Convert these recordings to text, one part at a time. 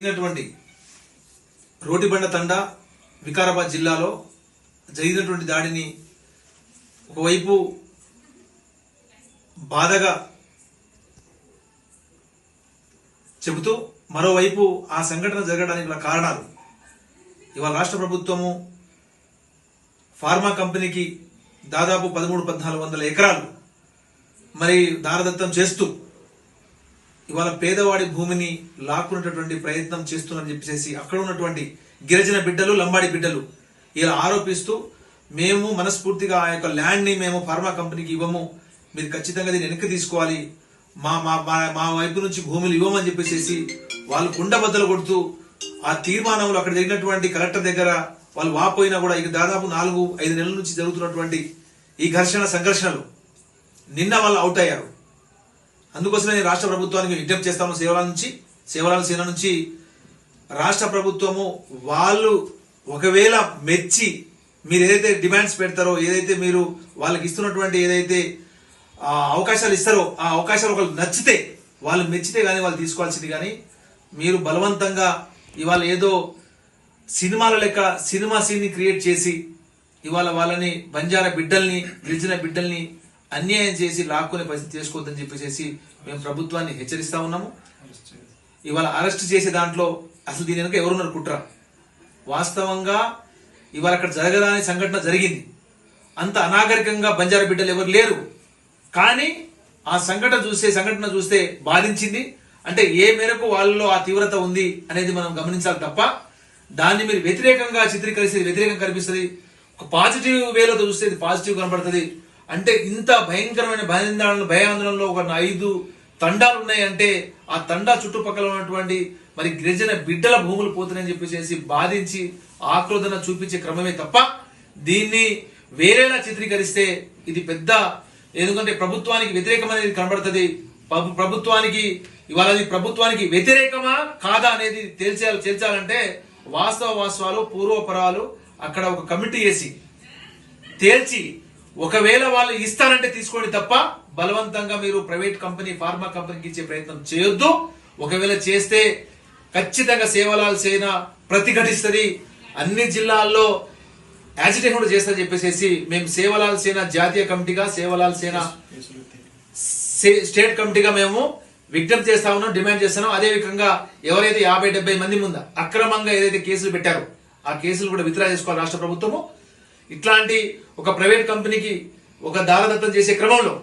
జరిగినటువంటి రోటిబండ తండ వికారాబాద్ జిల్లాలో జరిగినటువంటి దాడిని ఒకవైపు బాధగా చెబుతూ మరోవైపు ఆ సంఘటన జరగడానికి గల కారణాలు. ఇవాళ రాష్ట్ర ప్రభుత్వము ఫార్మా కంపెనీకి దాదాపు పదమూడు పద్నాలుగు వందల ఎకరాలు మరి దారదత్తం చేస్తూ ఇవాళ పేదవాడి భూమిని లాక్కునేటటువంటి ప్రయత్నం చేస్తున్నారని చెప్పేసి అక్కడ ఉన్నటువంటి గిరిజన బిడ్డలు లంబాడి బిడ్డలు ఇలా ఆరోపిస్తూ మేము మనస్ఫూర్తిగా ఆ యొక్క ల్యాండ్ని మేము ఫార్మా కంపెనీకి ఇవ్వము. మీరు ఖచ్చితంగా దీన్ని వెనక్కి తీసుకోవాలి. మా మా మా- మా వైపు నుంచి భూములు ఇవ్వమని చెప్పేసి వాళ్ళు కుండబద్దలు కొడుతూ ఆ తీర్మానంలో అక్కడ జరిగినటువంటి కలెక్టర్ దగ్గర వాళ్ళు వాపోయినా కూడా ఇక దాదాపు నాలుగు ఐదు నెలల నుంచి జరుగుతున్నటువంటి ఈ ఘర్షణ సంఘర్షణలు నిన్న వాళ్ళు అవుట్ అయ్యారు. అందుకోసమే నేను రాష్ట్ర ప్రభుత్వానికి విజ్ఞప్తి చేస్తాను సేవల నుంచి సేవల సేన నుంచి. రాష్ట్ర ప్రభుత్వము వాళ్ళు ఒకవేళ మెచ్చి మీరు ఏదైతే డిమాండ్స్ పెడతారో ఏదైతే మీరు వాళ్ళకి ఇస్తున్నటువంటి ఏదైతే అవకాశాలు ఇస్తారో ఆ అవకాశాలు ఒకళ్ళు నచ్చితే వాళ్ళు మెచ్చితే కానీ వాళ్ళు తీసుకోవాల్సింది కానీ మీరు బలవంతంగా ఇవాళ ఏదో సినిమాల లెక్క సినిమా సీన్ని క్రియేట్ చేసి ఇవాళ వాళ్ళని బంజారా బిడ్డల్ని గిరిజన బిడ్డల్ని అన్యాయం చేసి లాక్కునే పరిస్థితి చేసుకోవద్దని చెప్పేసి మేము ప్రభుత్వాన్ని హెచ్చరిస్తా ఉన్నాము. ఇవాళ అరెస్ట్ చేసే దాంట్లో అసలు దీని వెనుక ఎవరున్నారు కుట్ర? వాస్తవంగా ఇవాళ అక్కడ జరగదాని సంఘటన జరిగింది. అంత అనాగరికంగా బంజారా బిడ్డలు ఎవరు లేరు. కానీ ఆ సంఘటన చూస్తే సంఘటన చూస్తే బాధించింది. అంటే ఏ మేరకు వాళ్ళలో ఆ తీవ్రత ఉంది అనేది మనం గమనించాలి తప్ప దాన్ని మీరు వ్యతిరేకంగా చిత్రీకరిస్తే వ్యతిరేకంగా కనిపిస్తుంది. ఒక పాజిటివ్ వేలో చూస్తే ఇది పాజిటివ్ కనబడుతుంది అంటే ఇంత భయంకరమైన భయాందోళన భయాందోళనలో ఒక ఐదు తండాలు ఉన్నాయంటే ఆ తండా చుట్టుపక్కల ఉన్నటువంటి మరి గిరిజన బిడ్డల భూములు పోతున్నాయని చెప్పేసి బాధించి ఆక్రోధన చూపించే క్రమమే తప్ప దీన్ని వేరేలా చిత్రీకరిస్తే ఇది పెద్ద ఎందుకంటే ప్రభుత్వానికి వ్యతిరేకమనేది కనబడుతుంది. ప్రభుత్వానికి ఇవాళ అది ప్రభుత్వానికి వ్యతిరేకమా కాదా అనేది తేల్చాలి తేల్చాలంటే వాస్తవ వాస్తవాలు పూర్వపరాలు అక్కడ ఒక కమిటీ వేసి తేల్చి ఒకవేళ వాళ్ళు ఇస్తారంటే తీసుకోండి తప్ప బలవంతంగా మీరు ప్రైవేట్ కంపెనీ ఫార్మా కంపెనీకి ఇచ్చే ప్రయత్నం చేయొద్దు. ఒకవేళ చేస్తే ఖచ్చితంగా సేవలాల్ సేన ప్రతిఘటిస్తుంది. అన్ని జిల్లాల్లో యాజిటేషన్ కూడా చేస్తా చెప్పేసి మేము సేవలాల్ సేన జాతీయ కమిటీగా సేవలాల్ సేన స్టేట్ కమిటీగా మేము విజ్ఞప్తి చేస్తా ఉన్నాం డిమాండ్ చేస్తున్నాం అదే విధంగా ఎవరైతే యాభై డెబ్బై మంది ముందు అక్రమంగా ఏదైతే కేసులు పెట్టారో ఆ కేసులు కూడా విత్డ్రా చేసుకోవాలి రాష్ట్ర ప్రభుత్వము. ఇట్లాంటి ఒక ప్రైవేట్ కంపెనీకి ఒక దారదత్తం చేసే క్రమంలో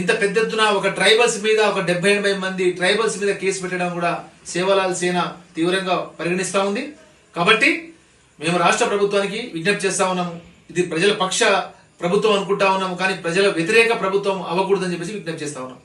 ఇంత పెద్ద ఎత్తున ఒక ట్రైబల్స్ మీద ఒక డెబ్బై ఎనభై మంది ట్రైబల్స్ మీద కేసు పెట్టడం కూడా సేవలాల్ సేన తీవ్రంగా పరిగణిస్తూ ఉంది. కాబట్టి మేము రాష్ట్ర ప్రభుత్వానికి విజ్ఞప్తి చేస్తా ఉన్నాము. ఇది ప్రజల పక్ష ప్రభుత్వం అనుకుంటా ఉన్నాము కానీ ప్రజల వ్యతిరేక ప్రభుత్వం అవ్వకూడదని చెప్పేసి విజ్ఞప్తి చేస్తా ఉన్నాం